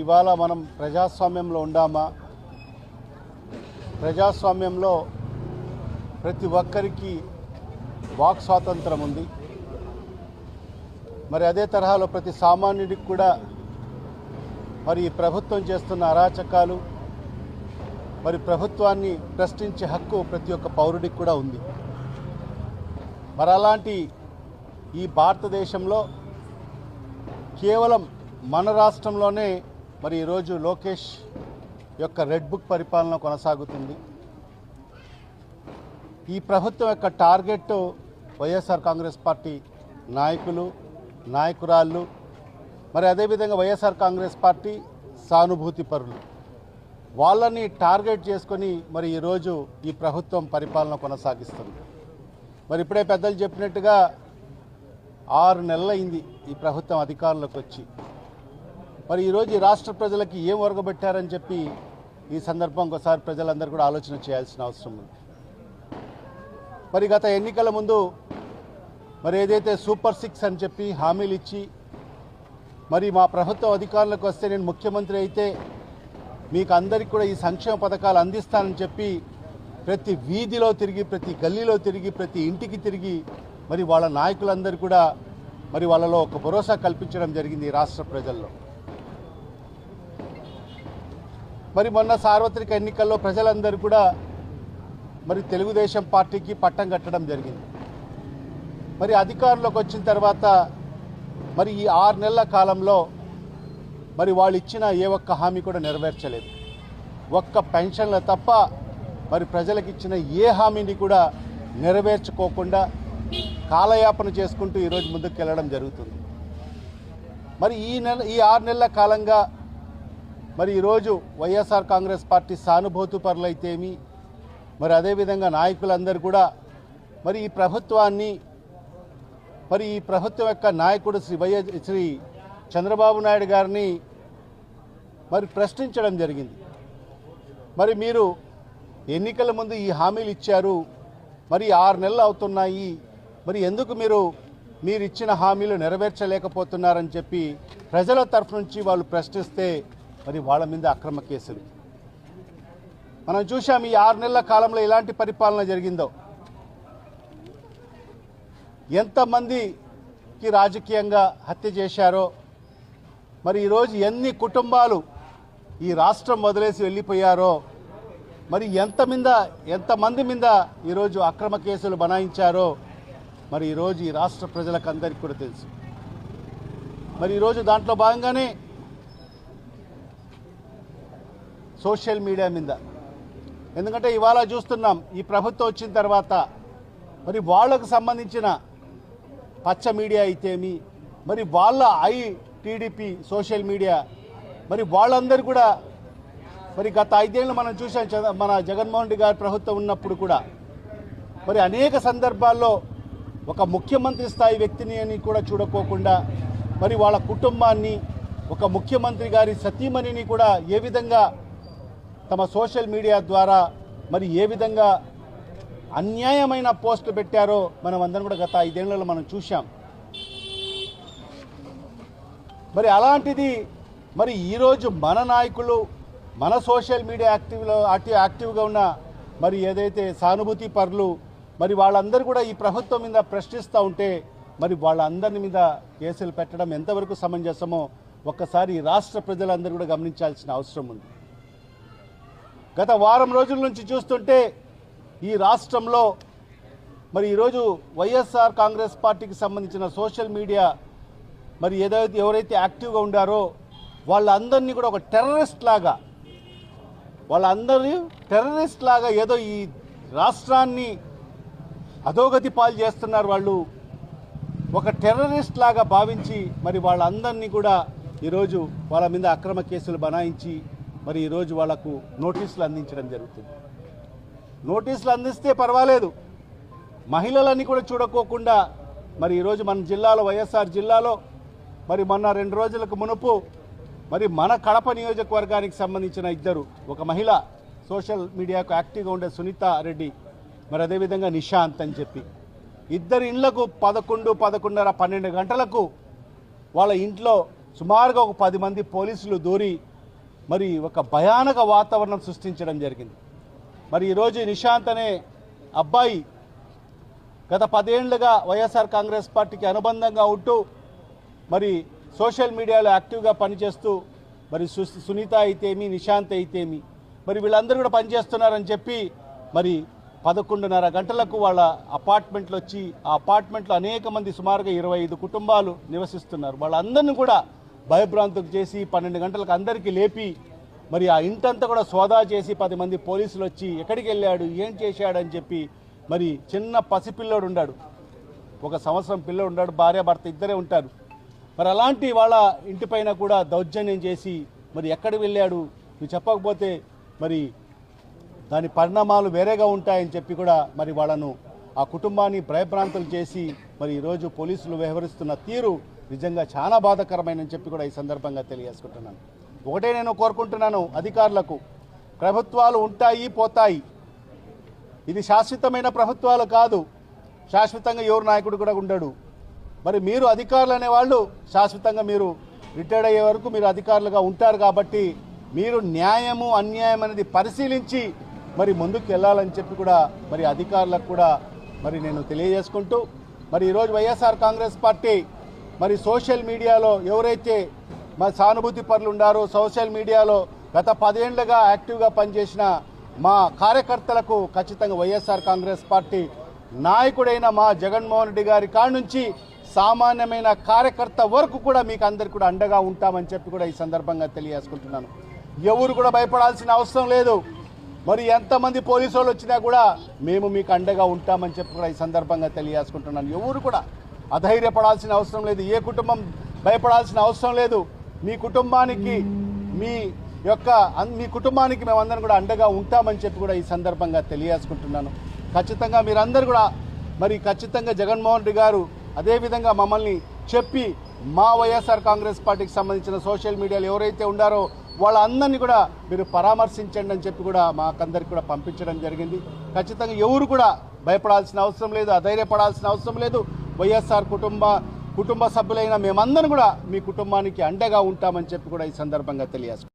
ఇవాళ మనం ప్రజాస్వామ్యంలో ఉండామా? ప్రజాస్వామ్యంలో ప్రతి ఒక్కరికి వాక్ స్వాతంత్రం ఉంది. మరి అదే తరహాలో ప్రతి సామాన్యుడికి కూడా మరి ఈ ప్రభుత్వం చేస్తున్న అరాచకాలు మరి ప్రభుత్వాన్ని ప్రశ్నించే హక్కు ప్రతి ఒక్క పౌరుడికి కూడా ఉంది. మరి అలాంటి ఈ భారతదేశంలో కేవలం మన రాష్ట్రంలోనే మరి ఈరోజు లోకేష్ యొక్క రెడ్ బుక్ పరిపాలన కొనసాగుతుంది. ఈ ప్రభుత్వం యొక్క టార్గెట్ వైఎస్ఆర్ కాంగ్రెస్ పార్టీ నాయకులు నాయకురాళ్ళు మరి అదేవిధంగా వైఎస్ఆర్ కాంగ్రెస్ పార్టీ సానుభూతి పరులు. వాళ్ళని టార్గెట్ చేసుకొని మరి ఈరోజు ఈ ప్రభుత్వం పరిపాలన కొనసాగిస్తుంది. మరి ఇప్పుడే పెద్దలు చెప్పినట్టుగా ఆరు నెలలైంది ఈ ప్రభుత్వం అధికారంలోకి వచ్చి. మరి ఈరోజు ఈ రాష్ట్ర ప్రజలకి ఏం ఒరగబెట్టారని చెప్పి ఈ సందర్భం ఒకసారి ప్రజలందరూ కూడా ఆలోచన చేయాల్సిన అవసరం ఉంది. మరి గత ఎన్నికల ముందు మరి ఏదైతే సూపర్ సిక్స్ అని చెప్పి హామీలు ఇచ్చి మరి మా ప్రభుత్వం అధికారులకు వస్తే నేను ముఖ్యమంత్రి అయితే మీకు అందరికీ కూడా ఈ సంక్షేమ పథకాలు అందిస్తానని చెప్పి ప్రతి వీధిలో తిరిగి ప్రతి గల్లీలో తిరిగి ప్రతి ఇంటికి తిరిగి మరి వాళ్ళ నాయకులందరూ కూడా మరి వాళ్ళలో ఒక భరోసా కల్పించడం జరిగింది ఈ రాష్ట్ర ప్రజల్లో. మరి మొన్న సార్వత్రిక ఎన్నికల్లో ప్రజలందరూ కూడా మరి తెలుగుదేశం పార్టీకి పట్టం కట్టడం జరిగింది. మరి అధికారంలోకి వచ్చిన తర్వాత మరి ఈ ఆరు నెలల కాలంలో మరి వాళ్ళు ఇచ్చిన ఏ ఒక్క హామీ కూడా నెరవేర్చలేదు. ఒక్క పెన్షన్ల తప్ప మరి ప్రజలకు ఇచ్చిన ఏ హామీని కూడా నెరవేర్చుకోకుండా కాలయాపన చేసుకుంటూ ఈరోజు ముందుకు వెళ్ళడం జరుగుతుంది. మరి ఈ నెల ఈ ఆరు నెలల కాలంగా మరి ఈరోజు వైఎస్ఆర్ కాంగ్రెస్ పార్టీ సానుభూతి పరులైతేమి మరి అదేవిధంగా నాయకులందరూ కూడా మరి ఈ ప్రభుత్వాన్ని మరి ఈ ప్రభుత్వం యొక్క నాయకుడు శ్రీ వైఎస్ శ్రీ చంద్రబాబు నాయుడు గారిని మరి ప్రశ్నించడం జరిగింది. మరి మీరు ఎన్నికల ముందు ఈ హామీలు ఇచ్చారు మరి ఆరు నెలలు అవుతున్నాయి మరి ఎందుకు మీరు మీరు ఇచ్చిన హామీలు నెరవేర్చలేకపోతున్నారని చెప్పి ప్రజల తరఫు నుంచి వాళ్ళు ప్రశ్నిస్తే మరి వాళ్ళ మీద అక్రమ కేసులు. మనం చూసాం ఈ ఆరు నెలల కాలంలో ఎలాంటి పరిపాలన జరిగిందో. ఎంతమందికి రాజకీయంగా హత్య చేశారో మరి ఈరోజు ఎన్ని కుటుంబాలు ఈ రాష్ట్రం వదిలేసి వెళ్ళిపోయారో మరి ఎంత మీద ఎంతమంది మీద ఈరోజు అక్రమ కేసులు బనాయించారో మరి ఈరోజు ఈ రాష్ట్ర ప్రజలకు అందరికీ కూడా తెలుసు. మరి ఈరోజు దాంట్లో భాగంగానే సోషల్ మీడియా మీద. ఎందుకంటే ఇవాళ చూస్తున్నాం ఈ ప్రభుత్వం వచ్చిన తర్వాత మరి వాళ్ళకు సంబంధించిన పచ్చ మీడియా అయితేమి మరి వాళ్ళ ఐ టీడీపీ సోషల్ మీడియా మరి వాళ్ళందరూ కూడా మరి గత ఐదేళ్ళు మనం చూసాం మన జగన్మోహన్ రెడ్డి గారి ప్రభుత్వం ఉన్నప్పుడు కూడా మరి అనేక సందర్భాల్లో ఒక ముఖ్యమంత్రి స్థాయి వ్యక్తిని అని కూడా చూడకోకుండా మరి వాళ్ళ కుటుంబాన్ని ఒక ముఖ్యమంత్రి గారి సతీమణిని కూడా ఏ విధంగా తమ సోషల్ మీడియా ద్వారా మరి ఏ విధంగా అన్యాయమైన పోస్టులు పెట్టారో మనం అందరం కూడా గత ఐదేళ్ళలో మనం చూశాం. మరి అలాంటిది మరి ఈరోజు మన నాయకులు మన సోషల్ మీడియా యాక్టివ్లో యాక్టివ్గా ఉన్న మరి ఏదైతే సానుభూతి పరులు మరి వాళ్ళందరూ కూడా ఈ ప్రభుత్వం మీద ప్రశ్నిస్తూ ఉంటే మరి వాళ్ళందరి మీద కేసులు పెట్టడం ఎంతవరకు సమంజసమో ఒక్కసారి రాష్ట్ర ప్రజలందరూ కూడా గమనించాల్సిన అవసరం ఉంది. గత వారం రోజుల నుంచి చూస్తుంటే ఈ రాష్ట్రంలో మరి ఈరోజు వైఎస్ఆర్ కాంగ్రెస్ పార్టీకి సంబంధించిన సోషల్ మీడియా మరి ఏదైతే ఎవరైతే యాక్టివ్గా ఉండారో వాళ్ళందరినీ కూడా ఒక టెర్రరిస్ట్ లాగా వాళ్ళందరినీ టెర్రరిస్ట్ లాగా ఏదో ఈ రాష్ట్రాన్ని అధోగతి పాలు చేస్తున్నారు వాళ్ళు. ఒక టెర్రరిస్ట్ లాగా భావించి మరి వాళ్ళందరినీ కూడా ఈరోజు వాళ్ళ మీద అక్రమ కేసులు బనాయించి మరి ఈరోజు వాళ్ళకు నోటీసులు అందించడం జరుగుతుంది. నోటీసులు అందిస్తే పర్వాలేదు. మహిళలన్నీ కూడా చూడకోకుండా మరి ఈరోజు మన జిల్లాలో వైఎస్ఆర్ జిల్లాలో మరి మొన్న రెండు రోజులకు మునుపు మరి మన కడప నియోజకవర్గానికి సంబంధించిన ఇద్దరు ఒక మహిళ సోషల్ మీడియాకు యాక్టివ్గా ఉండే సునీత రెడ్డి మరి అదేవిధంగా నిశాంత్ అని చెప్పి. ఇద్దరు ఇండ్లకు పదకొండు పదకొండున్నర పన్నెండు గంటలకు వాళ్ళ ఇంట్లో సుమారుగా ఒక పది మంది పోలీసులు దూరి మరి ఒక భయానక వాతావరణం సృష్టించడం జరిగింది. మరి ఈరోజు నిశాంత్ అనే అబ్బాయి గత పదేళ్ళుగా వైఎస్ఆర్ కాంగ్రెస్ పార్టీకి అనుబంధంగా ఉంటూ మరి సోషల్ మీడియాలో యాక్టివ్గా పనిచేస్తూ మరి సు సునీత అయితేమి నిశాంత్ అయితేమి మరి వీళ్ళందరూ కూడా పనిచేస్తున్నారని చెప్పి మరి పదకొండున్నర గంటలకు వాళ్ళ అపార్ట్మెంట్లు వచ్చి ఆ అపార్ట్మెంట్లో అనేక మంది సుమారుగా ఇరవై ఐదు కుటుంబాలు నివసిస్తున్నారు. వాళ్ళందరినీ కూడా భయభ్రాంతుకు చేసి పన్నెండు గంటలకు అందరికీ లేపి మరి ఆ ఇంటంతా కూడా సోదా చేసి పది మంది పోలీసులు వచ్చి ఎక్కడికి వెళ్ళాడు ఏం చేశాడని చెప్పి మరి చిన్న పసిపిల్లోడు ఉన్నాడు ఒక సంవత్సరం పిల్లడు ఉన్నాడు భార్య భర్త ఇద్దరే ఉంటారు. మరి అలాంటి వాళ్ళ ఇంటిపైన కూడా దౌర్జన్యం చేసి మరి ఎక్కడికి వెళ్ళాడు? నువ్వు చెప్పకపోతే మరి దాని పరిణామాలు వేరేగా ఉంటాయని చెప్పి కూడా మరి వాళ్ళను ఆ కుటుంబాన్ని భయభ్రాంతులు చేసి మరి ఈరోజు పోలీసులు వ్యవహరిస్తున్న తీరు నిజంగా చాలా బాధాకరమైన చెప్పి కూడా ఈ సందర్భంగా తెలియజేసుకుంటున్నాను. ఒకటే నేను కోరుకుంటున్నాను అధికారులకు ప్రభుత్వాలు ఉంటాయి పోతాయి. ఇది శాశ్వతమైన ప్రభుత్వాలు కాదు. శాశ్వతంగా ఎవరు నాయకుడు కూడా ఉండడు. మరి మీరు అధికారులు అనేవాళ్ళు శాశ్వతంగా మీరు రిటైర్డ్ అయ్యే వరకు మీరు అధికారులుగా ఉంటారు కాబట్టి మీరు న్యాయము అన్యాయం అనేది పరిశీలించి మరి ముందుకు వెళ్ళాలని చెప్పి కూడా మరి అధికారులకు కూడా మరి నేను తెలియజేసుకుంటూ మరి ఈరోజు వైఎస్ఆర్ కాంగ్రెస్ పార్టీ మరి సోషల్ మీడియాలో ఎవరైతే మరి సానుభూతి పరులు ఉన్నారో సోషల్ మీడియాలో గత పదేళ్ళుగా యాక్టివ్గా పనిచేసిన మా కార్యకర్తలకు ఖచ్చితంగా వైఎస్ఆర్ కాంగ్రెస్ పార్టీ నాయకుడైన మా జగన్మోహన్ రెడ్డి గారి కాడ నుంచి సామాన్యమైన కార్యకర్త వరకు కూడా మీకు అందరికి కూడా అండగా ఉంటామని చెప్పి కూడా ఈ సందర్భంగా తెలియజేసుకుంటున్నాను. ఎవరు కూడా భయపడాల్సిన అవసరం లేదు. మరి ఎంతమంది పోలీసు వాళ్ళు వచ్చినా కూడా మేము మీకు అండగా ఉంటామని చెప్పి కూడా ఈ సందర్భంగా తెలియజేసుకుంటున్నాను. ఎవరు కూడా అధైర్యపడాల్సిన అవసరం లేదు. ఏ కుటుంబం భయపడాల్సిన అవసరం లేదు. మీ కుటుంబానికి మీ యొక్క అన్- మీ కుటుంబానికి మేమందరం కూడా అండగా ఉంటామని చెప్పి కూడా ఈ సందర్భంగా తెలియజేసుకుంటున్నాను. ఖచ్చితంగా మీరందరూ కూడా మరి ఖచ్చితంగా జగన్మోహన్ రెడ్డి గారు అదేవిధంగా మమ్మల్ని చెప్పి మా వైఎస్ఆర్ కాంగ్రెస్ పార్టీకి సంబంధించిన సోషల్ మీడియాలో ఎవరైతే ఉండారో వాళ్ళందరినీ కూడా మీరు పరామర్శించండి అని చెప్పి కూడా మాకందరికి కూడా పంపించడం జరిగింది. ఖచ్చితంగా ఎవరు కూడా భయపడాల్సిన అవసరం లేదు అధైర్యపడాల్సిన అవసరం లేదు. వైఎస్ఆర్ కుటుంబ కుటుంబ సభ్యులైన మేమందరం కూడా మీ కుటుంబానికి అండగా ఉంటామని చెప్పి కూడా ఈ సందర్భంగా తెలియజేసుకుంటాం